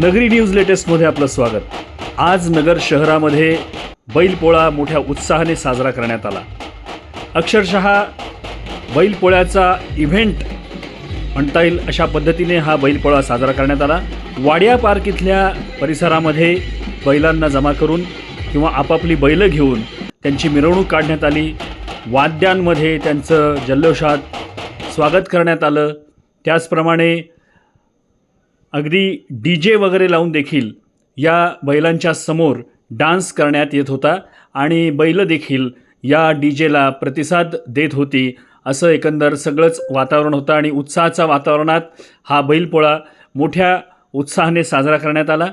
नगरी न्यूज लेटेस्टमध्ये आपलं स्वागत. आज नगर शहरामध्ये बैलपोळा मोठ्या उत्साहाने साजरा करण्यात आला. अक्षरशः बैलपोळ्याचा इव्हेंट म्हणता येईल अशा पद्धतीने हा बैलपोळा साजरा करण्यात आला. वाड्या पार्क इथल्या परिसरामध्ये बैलांना जमा करून किंवा आपापली बैलं घेऊन त्यांची मिरवणूक काढण्यात आली. वाद्यांमध्ये त्यांचं जल्लोषात स्वागत करण्यात आलं. त्याचप्रमाणे अगदी डी जे वगैरे लावून देखील या बैलांच्या समोर डान्स करण्यात येत होता आणि बैल देखील या डी जेला प्रतिसाद देत होती. असं एकंदर सगळंच वातावरण होतं आणि उत्साहाच्या वातावरणात हा बैलपोळा मोठ्या उत्साहाने साजरा करण्यात आला.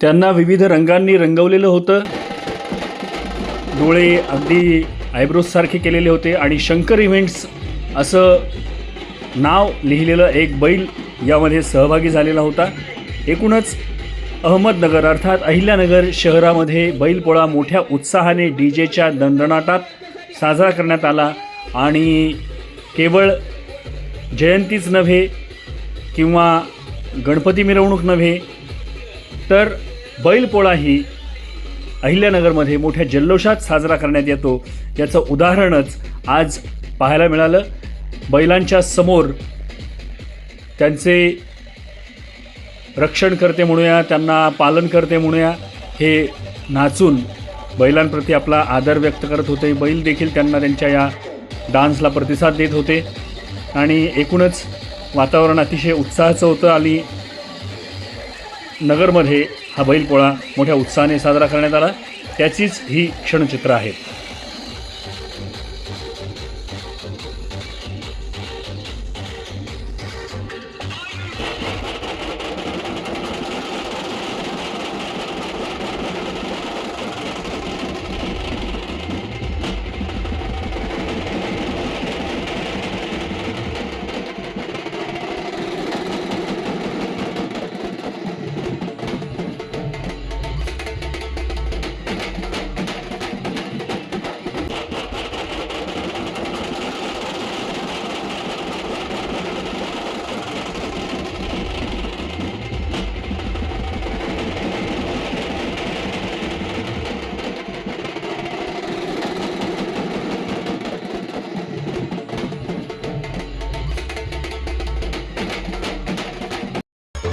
त्यांना विविध रंगांनी रंगवलेलं होतं. डोळे अगदी आयब्रोजसारखे केलेले होते आणि शंकर इव्हेंट्स असं नाव लिहिलेलं एक बैल यामध्ये सहभागी झालेला होता. एकूणच अहमदनगर अर्थात अहिल्यानगर शहरामध्ये बैलपोळा मोठ्या उत्साहाने डी जेच्या दणदणाटात साजरा करण्यात आला आणि केवळ जयंतीच नव्हे किंवा गणपती मिरवणूक नव्हे तर बैलपोळाही अहिल्यानगरमध्ये मोठ्या जल्लोषात साजरा करण्यात येतो. याचं उदाहरणच आज पाहायला मिळालं. बैलांच्या समोर त्यांचे रक्षण करते म्हणूया त्यांना पालन करते म्हणूया हे नाचून बैलांप्रती आपला आदर व्यक्त करत होते. बैल देखील त्यांना त्यांच्या या डान्सला प्रतिसाद देत होते. आणि एकूणच वातावरण अतिशय उत्साहाचं होतं आणि नगरमध्ये हा बैलपोळा मोठ्या उत्साहाने साजरा करण्यात आला. त्याचीच ही क्षणचित्र आहेत